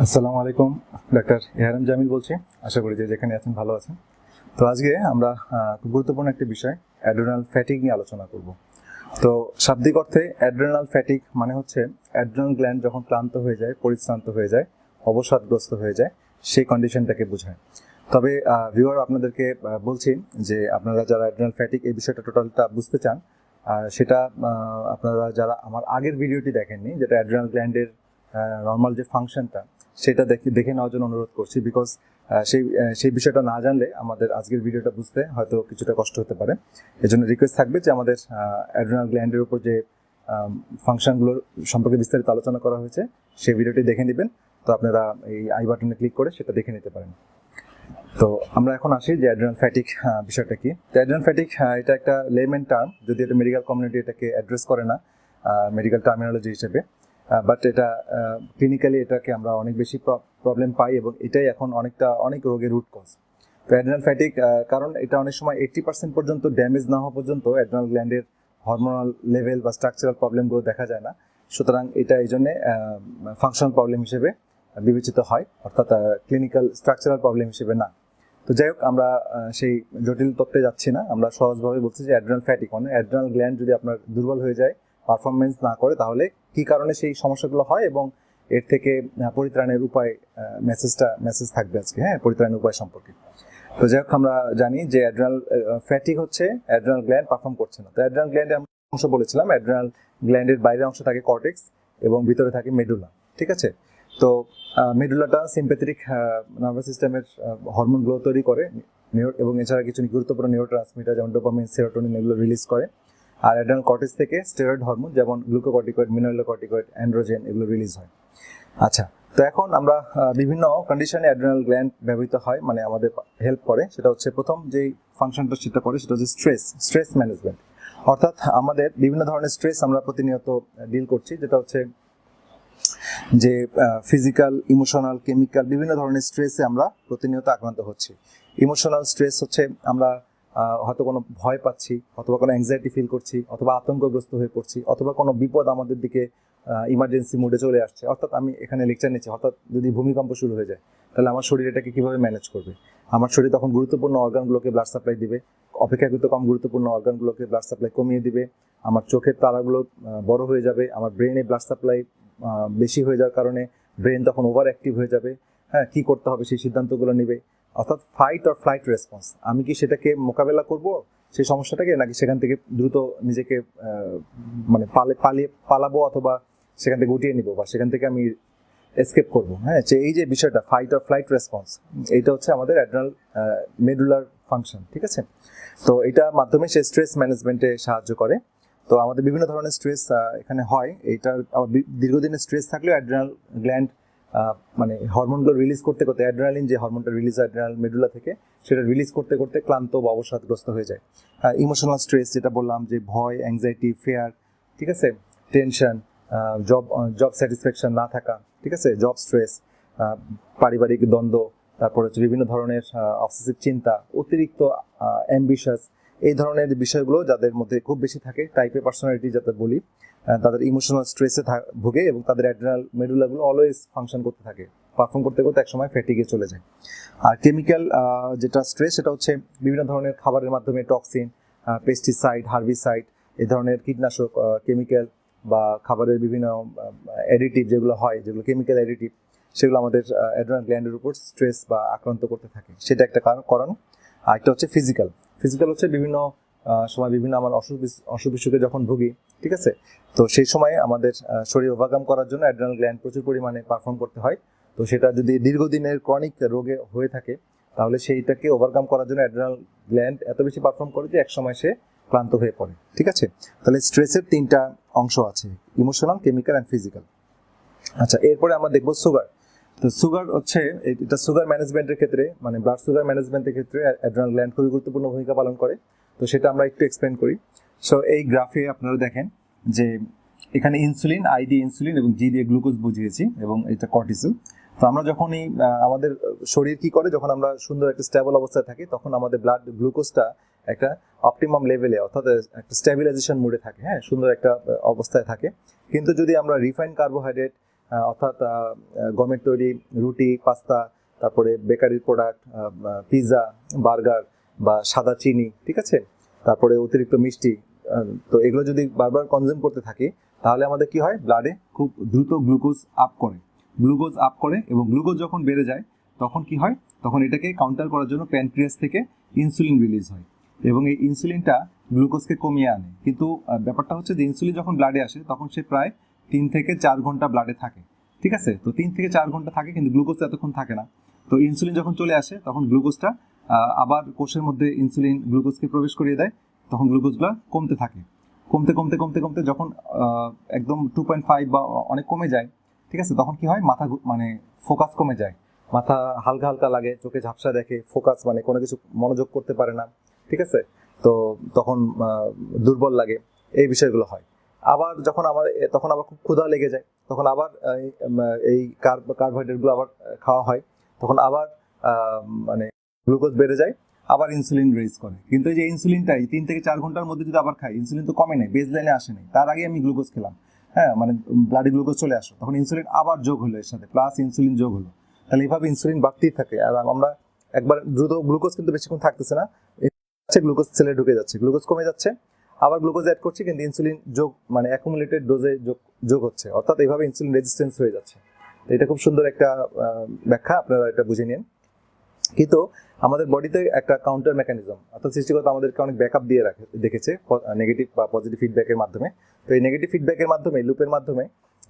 আসসালামু আলাইকুম, ডাক্তার এহারাম জামিল বলছি। আশা করি যে যেখানে আছেন ভালো আছেন। তো আজকে আমরা খুব গুরুত্বপূর্ণ একটি বিষয়, অ্যাড্রেনাল ফ্যাটিক নিয়ে আলোচনা করব। তো শাব্দিক অর্থে অ্যাড্রেনাল ফ্যাটিক মানে হচ্ছে অ্যাড্রেনাল গ্ল্যান্ড যখন ক্লান্ত হয়ে যায়, পরিশ্রান্ত হয়ে যায়, অবসাদগ্রস্ত হয়ে যায়, সেই কন্ডিশনটাকে বোঝায়। তবে ভিউয়ার আপনাদেরকে বলছি যে আপনারা যারা অ্যাড্রেনাল ফ্যাটিক এই বিষয়টা টোটালটা বুঝতে চান সেটা আপনারা যারা আমার আগের ভিডিওটি দেখেননি, যেটা অ্যাড্রেনাল গ্ল্যান্ডের নর্মাল যে ফাংশনটা সেটা দেখে দেখে নেওয়ার জন্য অনুরোধ করছি বিকজ সেই সেই বিষয়টা না জানলে আমাদের আজকের ভিডিওটা বুঝতে হয়তো কিছুটা কষ্ট হতে পারে। এজন্য রিকোয়েস্ট থাকবে যে আমাদের অ্যাড্রেনাল গ্ল্যান্ডের উপর যে ফাংশনগুলোর সম্পর্কে বিস্তারিত আলোচনা করা হয়েছে, সেই ভিডিওটি দেখে নেবেন। তো আপনারা এই আই বাটনে ক্লিক করে সেটা দেখে নিতে পারেন। তো আমরা এখন আসি যে অ্যাড্রেনাল ফ্যাটিক বিষয়টা কি। তো অ্যাড্রেনাল ফ্যাটিক এটা একটা লেমেন টার্ম যদি এটা মেডিকেল কমিউনিটি এটাকে অ্যাড্রেস করে না মেডিকেল টার্মিনোলজি হিসেবে। বাট এটা ক্লিনিক্যালি এটাকে আমরা অনেক বেশি প্রবলেম পাই এবং এটাই এখন অনেকটা, অনেক রোগের রুট কজ তো অ্যাড্রেনাল ফ্যাটিক কারণ এটা অনেক সময় এইট্টি পার্সেন্ট পর্যন্ত ড্যামেজ না হওয়া পর্যন্ত অ্যাড্রেনাল গ্ল্যান্ডের হরমোনাল লেভেল বা স্ট্রাকচারাল প্রবলেমগুলো দেখা যায় না। সুতরাং এটা এই জন্যে ফাংশনাল প্রবলেম হিসেবে বিবেচিত হয়, অর্থাৎ ক্লিনিক্যাল স্ট্রাকচারাল প্রবলেম হিসেবে না। তো যাই হোক, আমরা সেই জটিল তত্ত্বে যাচ্ছি না। আমরা সহজভাবে বলছি যে অ্যাড্রেনাল ফ্যাটিক মানে অ্যাড্রেনাল গ্ল্যান্ড যদি আপনার দুর্বল হয়ে যায় পারফরমেন্স না করে, তাহলে কি কারণে সেই সমস্যাগুলো হয় এবং এর থেকে পরিত্রাণের উপায় মেসেজটা মেসেজ থাকবে আজকে হ্যাঁ? পরিত্রাণের উপায় সম্পর্কে। তো যাই হোক, আমরা জানি যে অ্যাড্রেনাল ফ্যাটিক হচ্ছে অ্যাড্রেনাল গ্ল্যান্ড পারফর্ম করছে না। তো অ্যাড্রেনাল গ্ল্যান্ডে আমরা অংশ বলেছিলাম অ্যাড্রেনাল গ্ল্যান্ডের বাইরের অংশ থাকে কর্টেক্স এবং ভিতরে থাকে মেডুলা ঠিক আছে? তো মেডুলাটা সিম্পেথেটিক নার্ভাস সিস্টেমের হরমোনগুলো তৈরি করে এবং এছাড়া কিছু গুরুত্বপূর্ণ নিউরো ট্রান্সমিটার যেমন ডোপামিন সেরোটোনিন এগুলো রিলিজ করে। আর অ্যাড্রেনাল কটেজ থেকে স্টেরয়েড হরমোন যেমন গ্লুকোকর্টিকয়েড মিনারেলোকর্টিকয়েড অ্যান্ড্রোজেন এগুলো রিলিজ হয়। আচ্ছা তো এখন আমরা বিভিন্ন কন্ডিশনে অ্যাড্রেনাল গ্ল্যান্ড ব্যবহৃত হয় মানে আমাদের হেল্প করে। সেটা হচ্ছে প্রথম যেই ফাংশনটা সেটা করে, সেটা হচ্ছে স্ট্রেস স্ট্রেস ম্যানেজমেন্ট অর্থাৎ আমাদের বিভিন্ন ধরনের স্ট্রেস আমরা প্রতিনিয়ত ডিল করছি। যেটা হচ্ছে যে ফিজিক্যাল ইমোশনাল কেমিক্যাল বিভিন্ন ধরনের স্ট্রেসে আমরা প্রতিনিয়ত আক্রান্ত হচ্ছি। ইমোশনাল স্ট্রেস হচ্ছে আমরা হয়তো কোনো ভয় পাচ্ছি, অথবা কোনো অ্যাংজাইটি ফিল করছি, অথবা আতঙ্কগ্রস্ত হয়ে পড়ছি, অথবা কোনো বিপদ আমাদের দিকে ইমার্জেন্সি মোডে চলে আসছে। অর্থাৎ আমি এখানে লেকচার নিচ্ছি, অর্থাৎ যদি ভূমিকম্প শুরু হয়ে যায়, তাহলে আমার শরীর এটাকে কীভাবে ম্যানেজ করবে? আমার শরীর তখন গুরুত্বপূর্ণ অর্গানগুলোকে ব্লাড সাপ্লাই দিবে, অপেক্ষাকৃত কম গুরুত্বপূর্ণ অর্গানগুলোকে ব্লাড সাপ্লাই কমিয়ে দিবে, আমার চোখের তারাগুলো বড় হয়ে যাবে, আমার ব্রেনে ব্লাড সাপ্লাই বেশি হয়ে যাওয়ার কারণে ব্রেন তখন ওভার অ্যাক্টিভ হয়ে যাবে হ্যাঁ কী করতে হবে সেই সিদ্ধান্তগুলো নেবে। অর্থাৎ ফাইট অর ফ্লাইট রেসপন্স আমি কি সেটাকে মোকাবেলা করব সেই সমস্যাটাকে, নাকি সেখান থেকে দ্রুত নিজেকে মানে পালে, পালিয়ে পালাবো অথবা সেখান থেকে গুটিয়ে নিব বা সেখান থেকে আমি এসকেপ করব? হ্যাঁ যে এই যে বিষয়টা ফাইট অর ফ্লাইট রেসপন্স এইটা হচ্ছে আমাদের অ্যাড্রাল মেডুলার ফাংশন ঠিক আছে? তো এটা মাধ্যমে সে স্ট্রেস ম্যানেজমেন্টে সাহায্য করে। তো আমাদের বিভিন্ন ধরনের স্ট্রেস এখানে হয়। আবার দীর্ঘদিনের স্ট্রেস থাকলেও অ্যাড্রেনাল গ্ল্যান্ড মানে হরমোনগুলো রিলিজ করতে করতে অ্যাড্রেনালিন যে হরমোনটা রিলিজ অ্যাড্রেনাল মেডুলা থেকে, সেটা রিলিজ করতে করতে ক্লান্ত বা অবসাদগ্রস্ত হয়ে যায়। ইমোশনাল স্ট্রেস যেটা বললাম যে ভয় অ্যাংজাইটি ফেয়ার ঠিক আছে? টেনশন জব জব স্যাটিসফ্যাকশন না থাকা, ঠিক আছে? জব স্ট্রেস পারিবারিক দ্বন্দ্ব, তারপর হচ্ছে বিভিন্ন ধরনের অবসেসিভ চিন্তা, অতিরিক্ত অ্যাম্বিশাস এই ধরনের বিষয়গুলো যাদের মধ্যে খুব বেশি থাকে টাইপের পার্সোনালিটি যাতে বলি তাদের ইমোশনাল স্ট্রেসে ভুগে এবং তাদের অ্যাড্রেনাল মেডুলাগুলো অলওয়েজ ফাংশন করতে থাকে। পারফর্ম করতে করতে একসময় ফ্যাটিগে চলে যায়। আর কেমিক্যাল যেটা স্ট্রেস সেটা হচ্ছে বিভিন্ন ধরনের খাবারের মাধ্যমে টক্সিন পেস্টিসাইড হার্বিসাইড এ ধরনের কীটনাশক কেমিক্যাল বা খাবারের বিভিন্ন অ্যাডিটিভ যেগুলো হয়, যেগুলো কেমিক্যাল অ্যাডিটিভ সেগুলো আমাদের অ্যাড্রেনাল গ্ল্যান্ডের উপর স্ট্রেস বা আক্রান্ত করতে থাকে। সেটা একটা কারণ আর একটা হচ্ছে ফিজিক্যাল ফিজিক্যাল হচ্ছে বিভিন্ন সময় বিভিন্ন আমার অসুখ অসুখ বিসুখে যখন ভুগি, ঠিক আছে? তো সেই সময় আমাদের শরীর ওভারকাম করার জন্য অ্যাড্রেনাল গ্ল্যান্ড প্রচুর পরিমাণে পারফর্ম করতে হয়। তো সেটা যদি দীর্ঘদিনের ক্রনিক রোগে হয়ে থাকে, তাহলে সেইটাকে ওভারকাম করার জন্য অ্যাড্রেনাল গ্ল্যান্ড এত বেশি পারফর্ম করে যে একসময় সে ক্লান্ত হয়ে পড়ে, ঠিক আছে? তাহলে স্ট্রেসের তিনটা অংশ আছে ইমোশনাল কেমিক্যাল অ্যান্ড ফিজিক্যাল আচ্ছা এরপরে আমরা দেখব সুগার তো সুগার হচ্ছে, এটা সুগার ম্যানেজমেন্টের ক্ষেত্রে মানে ব্লাড সুগার ম্যানেজমেন্টের ক্ষেত্রে অ্যাড্রেনাল গ্ল্যান্ড খুবই গুরুত্বপূর্ণ ভূমিকা পালন করে। তো সেটা আমরা একটু এক্সপ্লেন করি। সো এই গ্রাফে আপনারা দেখেন যে এখানে ইনসুলিন আই দিয়ে ইনসুলিন এবং জি দিয়ে গ্লুকোজ বুঝিয়েছি এবং এটা কর্টিসল তো আমরা যখনই আমাদের শরীর কি করে? যখন আমরা সুন্দর একটা স্টেবল অবস্থায় থাকি, তখন আমাদের ব্লাড গ্লুকোজটা একটা অপটিমাম লেভেলে অর্থাৎ একটা স্টেবিলাইজেশন মোডে থাকে হ্যাঁ? সুন্দর একটা অবস্থায় থাকে। কিন্তু যদি আমরা রিফাইন্ড কার্বোহাইড্রেট অর্থাৎ গমের তৈরি রুটি, পাস্তা, তারপরে বেকারির প্রোডাক্ট পিৎজা বার্গার বা সাদা চিনি, ঠিক আছে? তারপরে অতিরিক্ত মিষ্টি তো এগুলো যদি বারবার কনজিউম করতে থাকি, তাহলে আমাদের কি হয়? ব্লাডে খুব দ্রুত গ্লুকোজ আপ করে। গ্লুকোজ আপ করে এবং গ্লুকোজ যখন বেড়ে যায়, তখন কি হয়? তখন এটাকে কাউন্টার করার জন্য প্যানক্রিয়াস থেকে ইনসুলিন রিলিজ হয়। এবং এই ইনসুলিনটা গ্লুকোজকে কমিয়ে আনে। কিন্তু ব্যাপারটা হচ্ছে যে ইনসুলিন যখন ব্লাডে আসে, তখন সে প্রায় তিন থেকে চার ঘণ্টা ব্লাডে থাকে। ঠিক আছে? তো তিন থেকে চার ঘণ্টা থাকে, কিন্তু গ্লুকোজ এতক্ষণ থাকে না। তো ইনসুলিন যখন চলে আসে, তখন গ্লুকোজটা আবার কোষের মধ্যে ইনসুলিন গ্লুকোজকে প্রবেশ করিয়ে দেয়, তখন গ্লুকোজগুলো কমতে থাকে। কমতে কমতে কমতে কমতে যখন একদম টু পয়েন্ট ফাইভ বা অনেক কমে যায়, ঠিক আছে, তখন কি হয়? মাথা মানে ফোকাস কমে যায়। মাথা হালকা হালকা লাগে, চোখে ঝাপসা দেখে ফোকাস মানে কোনো কিছু মনোযোগ করতে পারে না, ঠিক আছে? তো তখন দুর্বল লাগে, এই বিষয়গুলো হয়। আবার যখন আমার তখন আবার খুব ক্ষুধা লেগে যায়, তখন আবার এই কার্বোহাইড্রেটগুলো আবার খাওয়া হয়, তখন আবার মানে গ্লুকোজ বেড়ে যায়, আবার ইনসুলিন রেজ করে। কিন্তু এই যে ইনসুলিনটা এই তিন থেকে চার ঘণ্টার মধ্যে যদি আবার খাই ইনসুলিন তো কমে নেই বেস লাইনে আসে নাই। তার আগে আমি গ্লুকোজ খেলাম। হ্যাঁ মানে ব্লাডে গ্লুকোজ চলে আসলো। তখন ইনসুলিন আবার যোগ হলো এর সাথে প্লাস ইনসুলিন যোগ হলো। তাহলে এইভাবে ইনসুলিন বাড়তেই থাকে। আর আমরা একবার দ্রুত গ্লুকোজ কিন্তু বেশিক্ষণ থাকতেছে না। গ্লুকোজ সেলে ঢুকে যাচ্ছে। গ্লুকোজ কমে যাচ্ছে, আবার গ্লুকোজ অ্যাড করছি, কিন্তু ইনসুলিন যোগ মানে অ্যাকুমুলেটেড ডোজে যোগ যোগ হচ্ছে। অর্থাৎ এইভাবে ইনসুলিন রেজিস্ট্যান্স হয়ে যাচ্ছে। এটা খুব সুন্দর একটা ব্যাখ্যা। আপনারা এটা বুঝে নিন। কিন্তু আমাদের বডিতে একটা কাউন্টার মেকানিজম অর্থাৎ সৃষ্টিকর্তা আমাদেরকে অনেক ব্যাকআপ দিয়ে রাখে, দেখেছে নেগেটিভ বা পজিটিভ ফিডব্যাকের মাধ্যমে। তো এই নেগেটিভ ফিডব্যাকের মাধ্যমে লুপের মাধ্যমে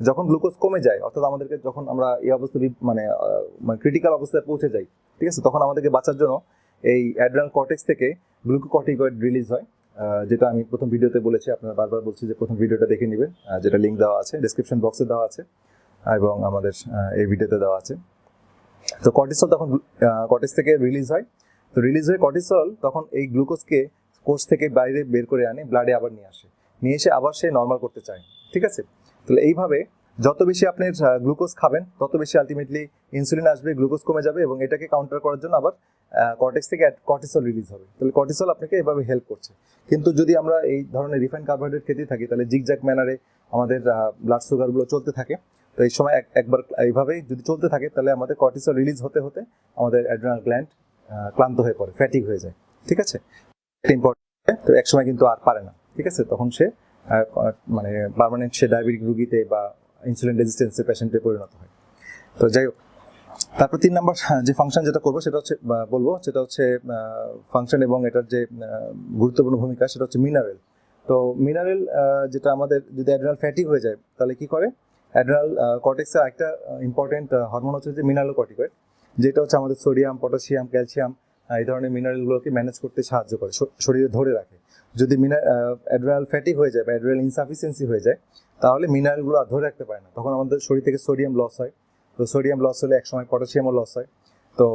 যখন গ্লুকোজ কমে যায়, অর্থাৎ আমাদেরকে যখন আমরা এই অবস্থা মানে মানে ক্রিটিক্যাল অবস্থায় পৌঁছে যাই, ঠিক আছে, তখন আমাদেরকে বাঁচার জন্য এই অ্যাড্রাল কর্টেক্স থেকে গ্লুকোকর্টিকয়েড রিলিজ হয় যেটা আমি প্রথম ভিডিওতে বলেছি, আপনারা বারবার বলছি যে প্রথম ভিডিওটা দেখে নেবেন যেটা লিঙ্ক দেওয়া আছে ডিসক্রিপশন বক্সে দেওয়া আছে, এবং আমাদের এই ভিডিওতে দেওয়া আছে। তো কর্টিসল তখন কর্টেক্স থেকে রিলিজ হয়। তো রিলিজ হয়ে কর্টিসল তখন এই গ্লুকোজকে কোষ থেকে বাইরে বের করে আনে ব্লাডে আবার নিয়ে আসে। নিয়ে এসে আবার সে নর্মাল করতে চায়, ঠিক আছে? তাহলে এইভাবে যত বেশি আপনি গ্লুকোজ খাবেন, তত বেশি আলটিমেটলি ইনসুলিন আসবে গ্লুকোজ কমে যাবে এবং এটাকে কাউন্টার করার জন্য আবার কর্টেক্স থেকে কর্টিসল রিলিজ হবে। তাহলে কর্টিসল আপনাকে এভাবে হেল্প করছে। কিন্তু যদি আমরা এই ধরনের রিফাইন কার্বোহাইড্রেট খেতে থাকি, তাহলে জিগজ্যাক ম্যানারে আমাদের ব্লাড সুগারগুলো চলতে থাকে। তো এই সময় এক- একবার এইভাবেই যদি চলতে থাকে, তাহলে আমাদের কর্টিসল রিলিজ হতে হতে আমাদের অ্যাড্রিনাল গ্ল্যান্ড ক্লান্ত হয়ে পড়ে ফ্যাটিক হয়ে যায়, ঠিক আছে? ইম্পর্টেন্ট তো এক সময় কিন্তু আর পারে না, ঠিক আছে? তখন সে মানে পার্মানেন্ট সে ডায়াবেটিক রুগীতে বা ইনসুলিন রেজিস্ট্যান্সের পেশেন্টে পরিণত হয়। তো যাই হোক, তারপর তিন নম্বর যে ফাংশন যেটা করব সেটা হচ্ছে বলব, সেটা হচ্ছে ফাংশন এবং এটার যে গুরুত্বপূর্ণ ভূমিকা সেটা হচ্ছে মিনারেল তো মিনারেল যেটা আমাদের যদি অ্যাড্রিনাল ফ্যাটিক হয়ে যায়, তাহলে কি করে? অ্যাড্রিনাল কর্টেক্সের একটা ইম্পর্টেন্ট হরমোন হচ্ছে যে মিনারেল কর্টিকয়েড যেটা হচ্ছে আমাদের সোডিয়াম পটাশিয়াম ক্যালসিয়াম এই ধরনের মিনারেলগুলোকে ম্যানেজ করতে সাহায্য করে শরীরে ধরে রাখে। যদি মিনার অ্যাড্রিনাল ফ্যাটিক হয়ে যায় বা অ্যাড্রিনাল ইনসাফিসিয়েন্সি হয়ে যায়, তাহলে মিনারেলগুলো আর ধরে রাখতে পারে না। তখন আমাদের শরীর থেকে সোডিয়াম লস হয়। তো সোডিয়াম লস হলে একসময় পটাশিয়ামও লস হয়। তো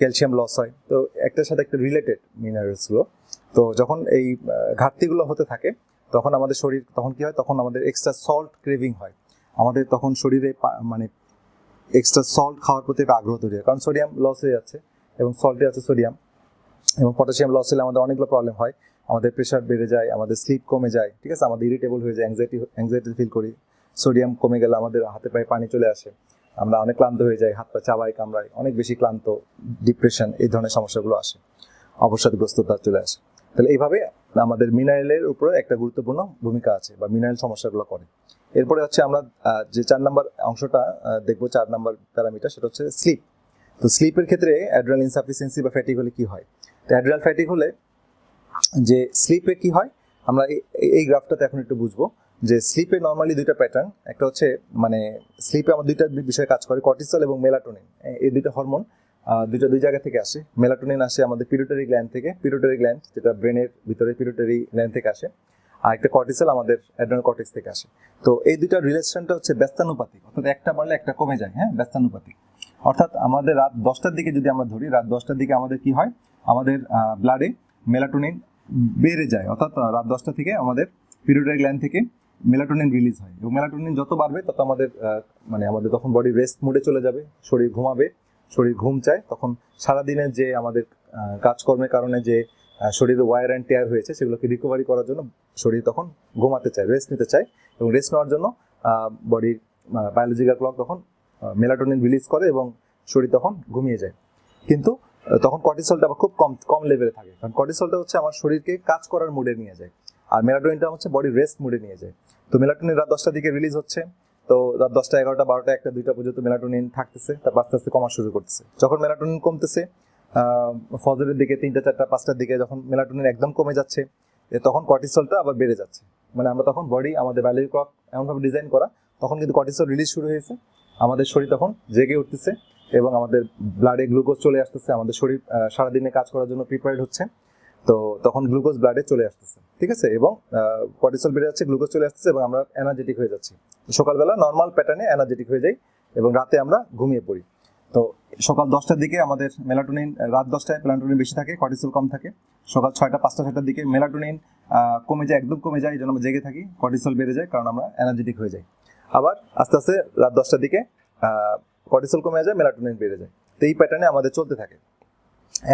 ক্যালসিয়াম লস হয়। তো একটার সাথে একটা রিলেটেড মিনারেলসগুলো তো যখন এই ঘাটতিগুলো হতে থাকে, তখন আমাদের শরীর, তখন কি হয়? তখন আমাদের এক্সট্রা সল্ট ক্রেভিং হয়। আমাদের তখন শরীরে মানে এক্সট্রা সল্ট খাওয়ার প্রতি একটা আগ্রহ তৈরি হয়। কারণ সোডিয়াম লস হয়ে যাচ্ছে এবং সল্টে আছে সোডিয়াম এবং পটাশিয়াম লস হলে আমাদের অনেকগুলো প্রবলেম হয়। আমাদের প্রেশার বেড়ে যায়, আমাদের স্লিপ কমে যায়, ঠিক আছে? আমাদের ইরিটেবল হয়ে যায় অ্যাংজাইটি অ্যাংজাইটি ফিল করি। সোডিয়াম কমে গেলে আমাদের হাতে পায়ে পানি চলে আসে। আমরা অনেক ক্লান্ত হয়ে যাই, হাত পা চাবাই কামড়াই অনেক বেশি ক্লান্ত ডিপ্রেশন এই ধরনের সমস্যাগুলো আসে, অবসাদগ্রস্ততা চলে আসে। তাহলে এইভাবে আমাদের মিনারেলের উপরে একটা গুরুত্বপূর্ণ ভূমিকা আছে বা মিনারেল সমস্যাগুলো করে। এরপরে হচ্ছে আমরা যে চার নাম্বার অংশটা দেখব চার নাম্বার প্যারামিটার, সেটা হচ্ছে স্লিপ। তো স্লিপের ক্ষেত্রে অ্যাড্রাল ইনসাফিসিয়েন্সি বা ফ্যাটিক হলে কি হয়? তো অ্যাড্রাল ফ্যাটিক হলে যে স্লিপে কি হয়, আমরা এই গ্রাফটাতে এখন একটু বুঝব যে স্লিপে নর্মালি দুইটা প্যাটার্ন একটা হচ্ছে মানে স্লিপে আমার দুইটা বিষয়ে কাজ করে কর্টিসল এবং মেলাটোনিন এই দুইটা হরমোন দুইটা দুই জায়গা থেকে আসে। মেলাটোনিন আসে আমাদের পিরোটারি গ্ল্যান্ড থেকে পিরোটারি গ্ল্যান্ড যেটা ব্রেনের ভিতরে পিরোটারি গ্ল্যান্ড থেকে আসে। আর একটা কর্টিসল আমাদের অ্যাড্রেনাল কর্টেক্স থেকে আসে। তো এই দুইটা রিলেশনটা হচ্ছে ব্যস্তানুপাতিক। অর্থাৎ একটা বাড়লে একটা কমে যায় হ্যাঁ? ব্যস্তানুপাতিক। অর্থাৎ আমাদের রাত দশটার দিকে যদি আমরা ধরি, রাত দশটার দিকে আমাদের কি হয়? আমাদের ব্লাডে মেলাটোনিন বেড়ে যায়। অর্থাৎ রাত দশটা থেকে আমাদের পিরিয়ডারি গ্ল্যান্ড থেকে মেলাটোনিন রিলিজ হয়। এবং মেলাটোনিন যত বাড়বে, তত আমাদের মানে আমাদের তখন বডি রেস্ট মোডে চলে যাবে, শরীর ঘুমাবে, শরীর ঘুম চায়। তখন সারাদিনের যে আমাদের কাজকর্মের কারণে যে শরীরে ওয়ার অ্যান্ড টেয়ার হয়েছে, সেগুলোকে রিকভারি করার জন্য শরীর তখন ঘুমাতে চায় রেস্ট নিতে চায় এবং রেস্ট নেওয়ার জন্য বডির বায়োলজিক্যাল ক্লক তখন মেলাটোনিন রিলিজ করে এবং শরীর তখন ঘুমিয়ে যায়। কিন্তু তখন কর্টিসলটা আবার খুব কম কম লেভেলে থাকে। কারণ কর্টিসলটা হচ্ছে আমার শরীরকে কাজ করার মুডে নিয়ে যায়। আর মেলাটোনিনটা হচ্ছে বডি রেস্ট মুডে নিয়ে যায়। তো মেলাটোনিন রাত দশটার দিকে রিলিজ হচ্ছে। তো রাত দশটা, এগারোটা, বারোটা, একটা, দুইটা পর্যন্ত মেলাটোনিন থাকতেছে, তারপর আস্তে আস্তে কমা শুরু করতেছে। যখন মেলাটোনিন কমতেছে ফজরের দিকে, তিনটা, চারটা, পাঁচটার দিকে যখন মেলাটোনিন একদম কমে যাচ্ছে তখন কর্টিসলটা আবার বেড়ে যাচ্ছে। মানে আমরা তখন বডি আমাদের ভ্যালি ক্লক এমনভাবে ডিজাইন করা, তখন কিন্তু কর্টিসল রিলিজ শুরু হয়েছে। আমাদের শরীর তখন জেগে উঠতেছে এবং আমাদের ব্লাডে গ্লুকোজ চলে আসতেছে। আমাদের শরীর সারাদিনে কাজ করার জন্য প্রিপেয়ার্ড হচ্ছে। তো তখন গ্লুকোজ ব্লাডে চলে আসতেছে। ঠিক আছে? এবং কর্টিসল বেড়ে যাচ্ছে গ্লুকোজ চলে আসতেছে এবং আমরা এনার্জেটিক হয়ে যাচ্ছি। সকালবেলা নর্মাল প্যাটার্নে এনার্জেটিক হয়ে যাই এবং রাতে আমরা ঘুমিয়ে পড়ি। তো সকাল দশটার দিকে আমাদের মেলাটোনিন রাত দশটায় মেলাটোনিন বেশি থাকে, কর্টিসল কম থাকে। সকাল ছয়টা, পাঁচটা, ছয়টার দিকে মেলাটোনিন কমে যায়, একদম কমে যায়, এই জন্য আমরা জেগে থাকি, কর্টিসল বেড়ে যায়, কারণ আমরা এনার্জেটিক হয়ে যাই। আবার আস্তে আস্তে রাত দশটার দিকে কর্টিসল কমে যায়, মেলাটোনিন বেড়ে যায়। তো এই প্যাটার্নে আমাদের চলতে থাকে।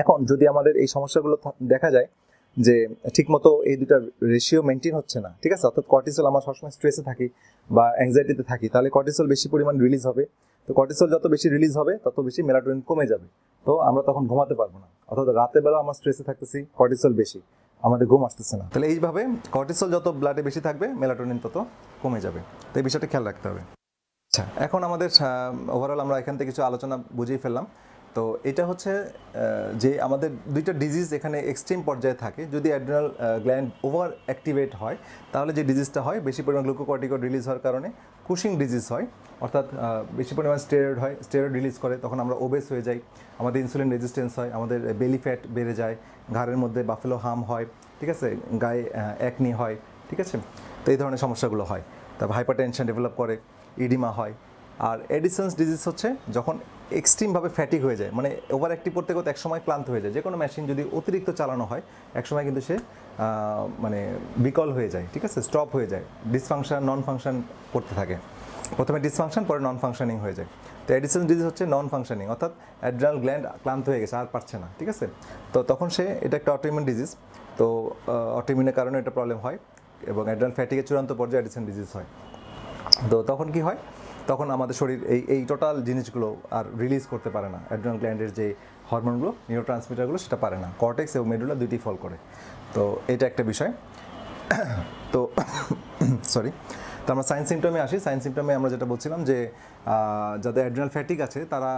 এখন যদি আমাদের এই সমস্যাগুলো দেখা যায় যে ঠিকমতো এই দুটার রেশিও মেনটেন হচ্ছে না, ঠিক আছে? অর্থাৎ কর্টিসল আমার সবসময় স্ট্রেসে থাকি বা অ্যাংজাইটিতে থাকি, তাহলে কর্টিসল বেশি পরিমাণ রিলিজ হবে। তো কর্টিসল যত বেশি রিলিজ হবে, তত বেশি মেলাটোনিন কমে যাবে। তো আমরা তখন ঘুমাতে পারব না। অর্থাৎ রাতের বেলা আমরা স্ট্রেসে থাকতেছি কর্টিসল বেশি। আমাদের ঘুম আসতেছে না। তাহলে এইভাবে কর্টিসল যত ব্লাডে বেশি থাকবে মেলাটোনিন তত কমে যাবে। তো এই বিষয়টা খেয়াল রাখতে হবে। আচ্ছা এখন আমাদের ওভারঅল আমরা এখান থেকে কিছু আলোচনা বুঝেই ফেললাম। তো এটা হচ্ছে যে আমাদের দুইটা ডিজিজ এখানে এক্সট্রিম পর্যায়ে থাকে। যদি অ্যাড্রিনাল গ্ল্যান্ড ওভার অ্যাক্টিভেট হয়, তাহলে যে ডিজিজটা হয়, বেশি পরিমাণ গ্লুকোকর্টিকয়েড রিলিজ হওয়ার কারণে কুশিং ডিজিজ হয়, অর্থাৎ বেশি পরিমাণ স্টেরয়েড হয় স্টেরয়েড রিলিজ করে, তখন আমরা ওবেস হয়ে যাই, আমাদের ইনসুলিন রেজিস্ট্যান্স হয়, আমাদের বেলি ফ্যাট বেড়ে যায়, ঘাড়ের মধ্যে বাফেলো হাম হয়, ঠিক আছে? গায়ে একনি হয়, ঠিক আছে? তো এই ধরনের সমস্যাগুলো হয়। তারপর হাইপার টেনশন ডেভেলপ করে ইডিমা হয়। আর এডিসন্স ডিজিজ হচ্ছে যখন এক্সট্রিমভাবে ফ্যাটিক হয়ে যায় মানে ওভার অ্যাক্টিভ করতে করতে একসময় ক্লান্ত হয়ে যায়। যে কোনো মেশিন যদি অতিরিক্ত চালানো হয়, একসময় কিন্তু সে মানে বিকল হয়ে যায়, ঠিক আছে? স্টপ হয়ে যায়। ডিসফাংশন নন ফাংশন করতে থাকে। প্রথমে ডিসফাংশন পরে নন ফাংশনিং হয়ে যায়। তো এডিসন ডিজিজ হচ্ছে নন ফাংশনিং অর্থাৎ অ্যাড্রাল গ্ল্যান্ড ক্লান্ত হয়ে গেছে, আর পারছে না, ঠিক আছে? তো তখন সে, এটা একটা অটোইমিউন ডিজিজ তো অটোইমিউনের কারণে এটা প্রবলেম হয় এবং অ্যাড্রাল ফ্যাটিকের চূড়ান্ত পর্যায়ে এডিসন ডিজিজ হয়। তো তখন কি হয়? তখন আমাদের শরীর এই এই টোটাল জিনিসগুলো আর রিলিজ করতে পারে না। অ্যাড্রাল গ্ল্যান্ডের যে হরমোনগুলো নিউরো ট্রান্সমিটারগুলো সেটা পারে না। কর্টেক্স এবং মেডুলা দুইটি ফল করে। তো এটা একটা বিষয়। তো সরি তো আমরা সাইন সিমটমে আসি। সাইন সিমটমে আমরা যেটা বলছিলাম যে যাদের অ্যাড্রিনাল ফ্যাটিক আছে, তারা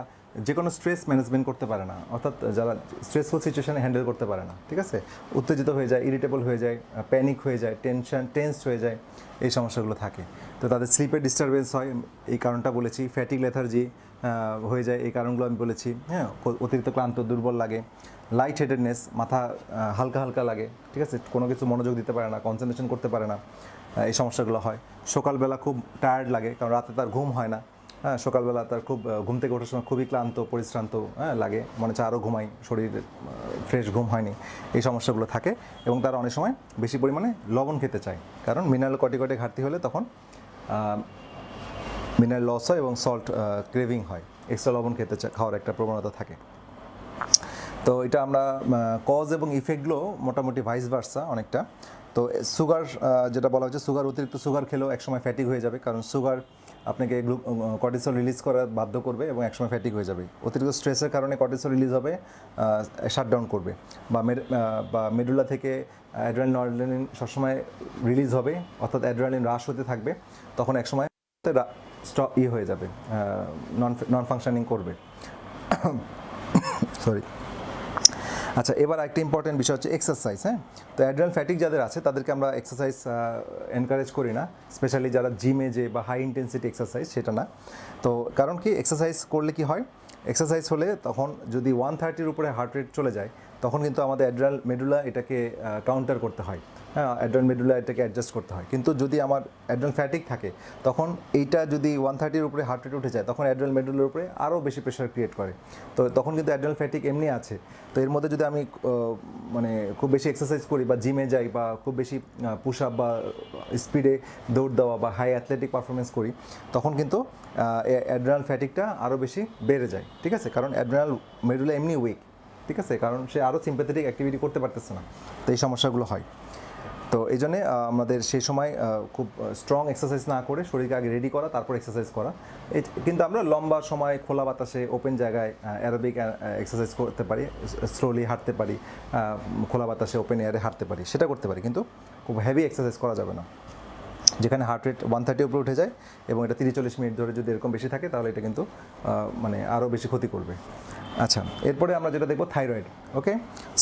যে কোনো স্ট্রেস ম্যানেজমেন্ট করতে পারে না। অর্থাৎ যারা স্ট্রেসফুল সিচুয়েশনে হ্যান্ডেল করতে পারে না, ঠিক আছে? উত্তেজিত হয়ে যায় ইরিটেবল হয়ে যায় প্যানিক হয়ে যায় টেনশন টেন্সড হয়ে যায়, এই সমস্যাগুলো থাকে। তো তাদের স্লিপের ডিস্টারবেন্স হয়, এই কারণটা বলেছি। ফ্যাটিক লেথার্জি হয়ে যায়, এই কারণগুলো আমি বলেছি। হ্যাঁ অতিরিক্ত ক্লান্ত, দুর্বল লাগে লাইট হেডেডনেস মাথা হালকা হালকা লাগে, ঠিক আছে? কোনো কিছু মনোযোগ দিতে পারে না কনসেন্ট্রেশন করতে পারে না এই সমস্যাগুলো হয়। সকালবেলা খুব টায়ার্ড লাগে, কারণ রাতে তার ঘুম হয় না। হ্যাঁ সকালবেলা তার খুব ঘুম থেকে ওঠার সময় খুবই ক্লান্ত, পরিশ্রান্ত হ্যাঁ লাগে। মনে হচ্ছে আরও ঘুমাই, শরীর ফ্রেশ ঘুম হয়নি। এই সমস্যাগুলো থাকে এবং তারা অনেক সময় বেশি পরিমাণে লবণ খেতে চায়। কারণ মিনারেল কটিকটে ঘাটতি হলে তখন মিনারেল লস হয় এবং সল্ট ক্রেভিং হয়। এক্সট্রা লবণ খেতে খাওয়ার একটা প্রবণতা থাকে। তো এটা আমরা কজ এবং ইফেক্টগুলো মোটামুটি ভাইস ভার্সা অনেকটা। তো সুগার যেটা বলা হচ্ছে সুগার অতিরিক্ত সুগার খেলেও একসময় ফ্যাটিক হয়ে যাবে। কারণ সুগার আপনাকে কর্টিসল রিলিজ করা বাধ্য করবে এবং একসময় ফ্যাটিক হয়ে যাবে। অতিরিক্ত স্ট্রেসের কারণে কর্টিসল রিলিজ হবে শাটডাউন করবে। বা বা মেডুলা থেকে অ্যাড্রালিন নর্ডালিন সবসময় রিলিজ হবে, অর্থাৎ অ্যাড্রালিন হ্রাস হতে থাকবে। তখন একসময় স্টপ ই হয়ে যাবে নন নন ফাংশনিং করবে। সরি আচ্ছা এবার একটা ইম্পর্টেন্ট বিষয় হচ্ছে এক্সারসাইজ হ্যাঁ? তো অ্যাড্রাল ফ্যাটিক যাদের আছে, তাদেরকে আমরা এক্সারসাইজ এনকারেজ করি না। স্পেশালি যারা জিমে যে বা হাই ইন্টেন্সিটি এক্সারসাইজ সেটা না। তো কারণ কি এক্সারসাইজ করলে কি হয়? এক্সারসাইজ হলে তখন যদি ওয়ান থার্টির উপরে হার্ট রেট চলে যায়, তখন কিন্তু আমাদের অ্যাড্রাল মেডুলা এটাকে কাউন্টার করতে হয়। হ্যাঁ মেডুলা এটাকে অ্যাডজাস্ট করতে হয়। কিন্তু যদি আমার অ্যাড্রাল ফ্যাটিক থাকে, তখন এইটা যদি ওয়ান থার্টির উপরে হার্ট রেট উঠে যায়, তখন অ্যাড্রাল মেডুলার উপরে আরও বেশি প্রেশার ক্রিয়েট করে। তো তখন কিন্তু অ্যাড্রাল ফ্যাটিক এমনি আছে। তো এর মধ্যে যদি আমি মানে খুব বেশি এক্সারসাইজ করি বা জিমে যাই বা খুব বেশি পুশ আপ বা স্পিডে দৌড় দেওয়া বা হাই অ্যাথলেটিক পারফরমেন্স করি, তখন কিন্তু অ্যাড্রাল ফ্যাটিকটা আরও বেশি বেড়ে যায়। ঠিক আছে? কারণ অ্যাড্রাল মেডুলা এমনি উইক ঠিক আছে? কারণ সে আরও সিম্প্যাথেটিক অ্যাক্টিভিটি করতে পারতেছে না। তো এই সমস্যাগুলো হয়। তো এই জন্যে আমাদের সেই সময় খুব স্ট্রং এক্সারসাইজ না করে শরীরকে আগে রেডি করা, তারপর এক্সারসাইজ করা। কিন্তু আমরা লম্বা সময় খোলা বাতাসে ওপেন জায়গায় অ্যারোবিক এক্সারসাইজ করতে পারি স্লোলি হাঁটতে পারি খোলা বাতাসে ওপেন এয়ারে হাঁটতে পারি, সেটা করতে পারি। কিন্তু খুব হেভি এক্সারসাইজ করা যাবে না। যেখানে হার্ট রেট ওয়ান থার্টি উপরে উঠে যায় এবং এটা তিরিশ চল্লিশ মিনিট ধরে যদি এরকম বেশি থাকে, তাহলে এটা কিন্তু মানে আরও বেশি ক্ষতি করবে। আচ্ছা এরপরে আমরা যেটা দেখব থাইরয়েড ওকে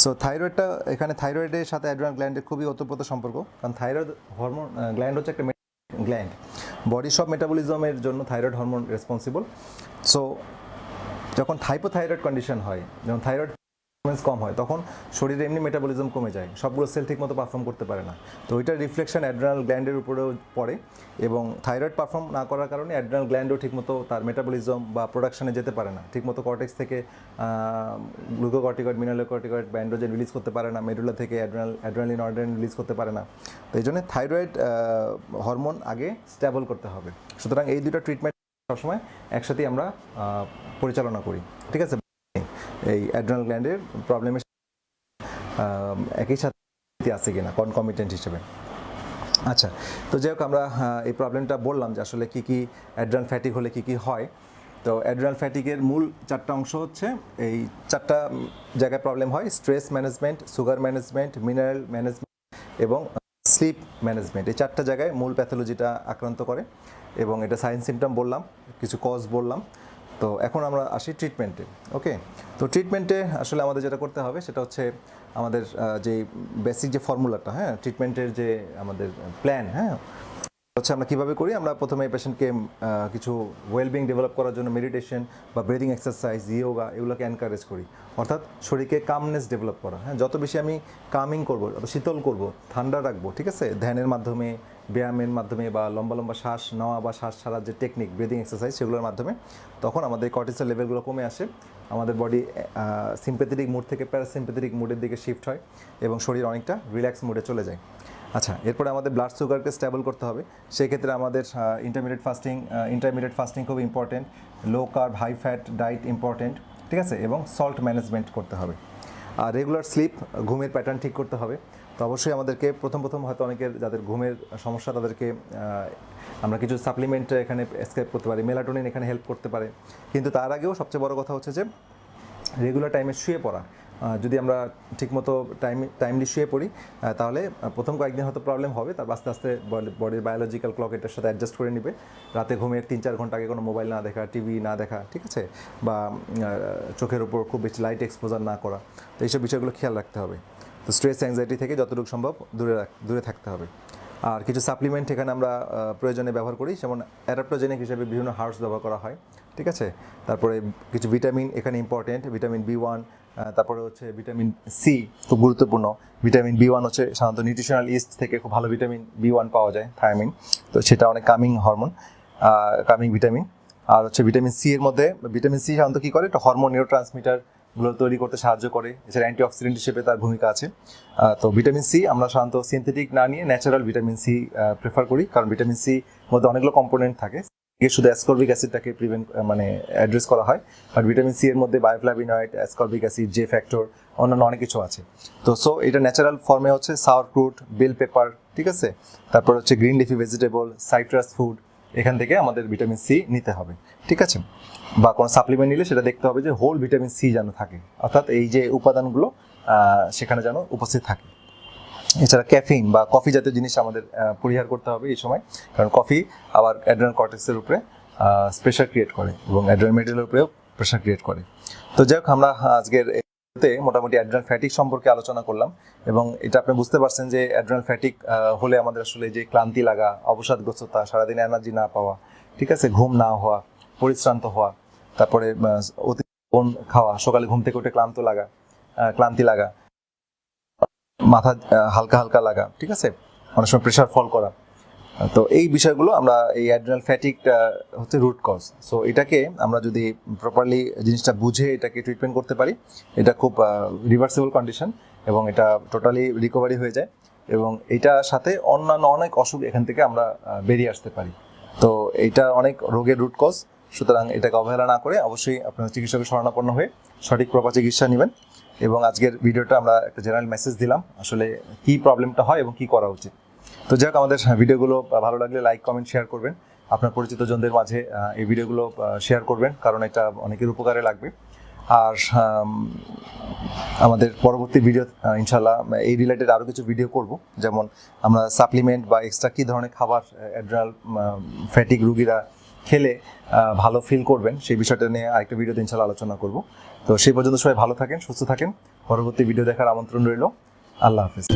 সো থাইরয়েডটা এখানে থাইরয়েডের সাথে অ্যাড্রান গ্ল্যান্ডের খুবই ওতপ্রোত সম্পর্ক, কারণ থাইরয়েড হরমোন গ্ল্যান্ড হচ্ছে একটা গ্ল্যান্ড বডি সব মেটাবলিজমের জন্য থাইরয়েড হরমোন রেসপন্সিবল সো যখন থাইপোথাইরয়েড কন্ডিশন হয়, যখন থাইরয়েড পারফরমেন্স কম হয়, তখন শরীরে এমনি মেটাবলিজম কমে যায়, সবগুলো সেল ঠিকমতো পারফর্ম করতে পারে না। তো ওইটার রিফ্লেকশন অ্যাড্রানাল গ্ল্যান্ডের উপরেও পড়ে এবং থাইরয়েড পারফর্ম না করার কারণে অ্যাড্রানাল গ্ল্যান্ডও ঠিকমতো তার মেটাবলিজম বা প্রোডাকশনে যেতে পারে না। ঠিকমতো কর্টেক্স থেকে গ্লুকোকর্টিকয়েড মিনালোকর্টিকয়েড ব্যান্ডোজেন রিলিজ করতে পারে না মেডুলা থেকে অ্যাড্রানাল অ্যাড্রানালিন অর্ডারিন রিলিজ করতে পারে না। তো এই জন্য থাইরয়েড হরমোন আগে স্ট্যাবল করতে হবে। সুতরাং এই দুটো ট্রিটমেন্ট সবসময় একসাথেই আমরা পরিচালনা করি। ঠিক আছে? এই অ্যাড্রানাল গ্ল্যান্ডের প্রবলেমের একই সাথে আছে কিনা কনকমিটেন্ট হিসেবে। আচ্ছা তো যাই হোক আমরা এই প্রবলেমটা বললাম যে আসলে কী কী অ্যাড্রাল ফ্যাটিক হলে কী কী হয়। তো অ্যাড্রাল ফ্যাটিকের মূল চারটা অংশ হচ্ছে, এই চারটা জায়গায় প্রবলেম হয় stress management sugar management mineral management এবং স্লিপ ম্যানেজমেন্ট এই চারটা জায়গায় মূল প্যাথোলজিটা আক্রান্ত করে এবং এটা সাইন সিমটম বললাম, কিছু কজ বললাম। তো এখন আমরা আসি ট্রিটমেন্টে ওকে তো ট্রিটমেন্টে আসলে আমাদের যেটা করতে হবে সেটা হচ্ছে আমাদের যে বেসিক যে ফর্মুলাটা হ্যাঁ? ট্রিটমেন্টের যে আমাদের প্ল্যান হ্যাঁ? হচ্ছে আমরা কীভাবে করি? আমরা প্রথমে এই পেশেন্টকে কিছু ওয়েলবিং ডেভেলপ করার জন্য মেডিটেশন বা ব্রিদিং এক্সারসাইজ ইয়োগা এগুলোকে এনকারেজ করি। অর্থাৎ শরীরকে কামনেস ডেভেলপ করা। হ্যাঁ যত বেশি আমি কামিং করব শীতল করব, ঠান্ডা রাখব, ঠিক আছে? ধ্যানের মাধ্যমে, ব্যায়ামের মাধ্যমে বা লম্বা লম্বা শ্বাস নেওয়া বা শ্বাস ছাড়ার যে টেকনিক ব্রিদিং এক্সারসাইজ সেগুলোর মাধ্যমে তখন আমাদের কর্টিসল লেভেলগুলো কমে আসে। আমাদের বডি সিম্পেথেটিক মুড থেকে প্যারাসিম্পেথেটিক মুডের দিকে শিফট হয় এবং শরীর অনেকটা রিল্যাক্স মুডে চলে যায়। আচ্ছা এরপরে আমাদের ব্লাড সুগারকে স্টেবল করতে হবে। সেক্ষেত্রে আমাদের ইন্টারমিডিয়েট ফাস্টিং ইন্টারমিডিয়েট ফাস্টিং খুব important low carb high fat diet important ঠিক আছে? এবং সল্ট ম্যানেজমেন্ট করতে হবে। আর রেগুলার স্লিপ ঘুমের প্যাটার্ন ঠিক করতে হবে। তো অবশ্যই আমাদেরকে, প্রথম প্রথম হয়তো অনেকের যাদের ঘুমের সমস্যা, তাদেরকে আমরা কিছু সাপ্লিমেন্ট এখানে স্ক্রাইব করতে পারি। মেলাটোনিন এখানে হেল্প করতে পারে। কিন্তু তার আগেও সবচেয়ে বড় কথা হচ্ছে যে রেগুলার টাইমে শুয়ে পড়া। যদি আমরা ঠিকমতো টাইম টাইমলি শুয়ে পড়ি তাহলে প্রথম কয়েকদিন হয়তো প্রবলেম হবে তার আস্তে আস্তে বডির বায়োলজিক্যাল ক্লক এটার সাথে অ্যাডজাস্ট করে নেবে। রাতে ঘুমের তিন চার ঘণ্টা আগে কোনো মোবাইল না দেখা টিভি না দেখা, ঠিক আছে? বা চোখের উপর খুব বেশি লাইট এক্সপোজার না করা। তো এইসব বিষয়গুলো খেয়াল রাখতে হবে। তো স্ট্রেস অ্যাংজাইটি থেকে যতটুকু সম্ভব দূরে দূরে থাকতে হবে। আর কিছু সাপ্লিমেন্ট এখানে আমরা প্রয়োজনে ব্যবহার করি, যেমন অ্যাডাপ্টোজেনিক হিসেবে বিভিন্ন হার্বস ব্যবহার করা হয়। ঠিক আছে? তারপরে কিছু ভিটামিন এখানে ইম্পর্টেন্ট ভিটামিন বি ওয়ান তারপরে হচ্ছে ভিটামিন সি খুব গুরুত্বপূর্ণ। ভিটামিন বি ওয়ান হচ্ছে সাধারণত নিউট্রিশনাল ইস্ট থেকে খুব ভালো ভিটামিন বি ওয়ান পাওয়া যায় থায়ামিন তো সেটা অনেক কামিং হরমোন কামিং ভিটামিন আর হচ্ছে ভিটামিন সি এর মধ্যে ভিটামিন সি সাধারণত কী করে? একটা হরমোন নিউরো ট্রান্সমিটারগুলো তৈরি করতে সাহায্য করে। এছাড়া অ্যান্টিঅক্সিডেন্ট হিসেবে তার ভূমিকা আছে। তো ভিটামিন সি আমরা সাধারণত সিনথেটিক না নিয়ে ন্যাচারাল ভিটামিন সি প্রেফার করি। কারণ ভিটামিন সি মধ্যে অনেকগুলো কম্পোনেন্ট থাকে। এর শুধু অ্যাসকর্বিক অ্যাসিডটাকে প্রিভেন্ট মানে অ্যাড্রেস করা হয়। আর ভিটামিন সি এর মধ্যে bioflavonoid ascorbic acid J factor অন্যান্য অনেক কিছু আছে। তো সো এটা ন্যাচারাল ফর্মে হচ্ছে সাওয়ার ফ্রুট বেল পেপার ঠিক আছে? তারপর হচ্ছে green leafy vegetable citrus food এখান থেকে আমাদের ভিটামিন সি নিতে হবে, ঠিক আছে? বা কোনো সাপ্লিমেন্ট নিলে সেটা দেখতে হবে যে হোল ভিটামিন সি যেন থাকে। অর্থাৎ এই যে উপাদানগুলো সেখানে যেন উপস্থিত থাকে। এছাড়া ক্যাফিন বা কফি জাতীয় জিনিস আমাদের পরিহার করতে হবে এই সময়। কারণ কফি আবার অ্যাড্রেনাল কর্টেক্সের উপরে প্রেশার ক্রিয়েট করে এবং অ্যাড্রেনাল মেটেরিয়ালের উপরেও প্রেশার ক্রিয়েট করে। তো যাই হোক, আমরা আজকের মোটামুটি অ্যাড্রেনাল ফ্যাটিক সম্পর্কে আলোচনা করলাম এবং এটা আপনি বুঝতে পারছেন যে অ্যাড্রেনাল ফ্যাটিক হলে আমাদের আসলে যে ক্লান্তি লাগা, অবসাদগ্রস্ততা, সারাদিন এনার্জি না পাওয়া, ঠিক আছে? ঘুম না হওয়া, পরিশ্রান্ত হওয়া, তারপরে অতি খাওয়া, সকালে ঘুম থেকে উঠে ক্লান্ত লাগা ক্লান্তি লাগা মাথা হালকা হালকা লাগা, ঠিক আছে? অনেক সময় প্রেশার ফল করা। তো এই বিষয়গুলো আমরা এই অ্যাড্রিনাল ফ্যাটিকটা হচ্ছে রুট কজ সো এটাকে আমরা যদি প্রপারলি জিনিসটা বুঝে এটাকে ট্রিটমেন্ট করতে পারি, এটা খুব রিভার্সেবল কন্ডিশন এবং এটা টোটালি রিকভারি হয়ে যায় এবং এটার সাথে অন্যান্য অনেক অসুখ এখান থেকে আমরা বেরিয়ে আসতে পারি। তো এটা অনেক রোগের রুট কজ সুতরাং এটাকে অবহেলা না করে অবশ্যই আপনার চিকিৎসকের শরণাপন্ন হয়ে সঠিক প্রপার চিকিৎসা নেবেন। এবং আজকের ভিডিওটা আমরা একটা জেনারেল মেসেজ দিলাম, আসলে কি প্রবলেমটা হয় এবং কি করা উচিত। তো যাক আমাদের ভিডিওগুলো ভালো লাগলে লাইক কমেন্ট শেয়ার করবেন। আপনার পরিচিত জনদের মাঝে এই ভিডিওগুলো শেয়ার করবেন, কারণ এটা অনেকের উপকারে লাগবে। আর আমাদের পরবর্তী ভিডিও ইনশাল্লাহ এই রিলেটেড আরও কিছু ভিডিও করব। যেমন আমরা সাপ্লিমেন্ট বা এক্সট্রা কী ধরনের খাবার অ্যাড্রাল ফ্যাটিক রুগীরা খেলে ভালো ফিল করবেন। সেই বিষয়টা নিয়ে আরেকটা ভিডিওতে ইনশাল্লাহ আলোচনা করব। তো সেই পর্যন্ত সবাই ভালো থাকেন, সুস্থ থাকেন। পরবর্তী ভিডিও দেখার আমন্ত্রণ রইল। আল্লাহ হাফিজ।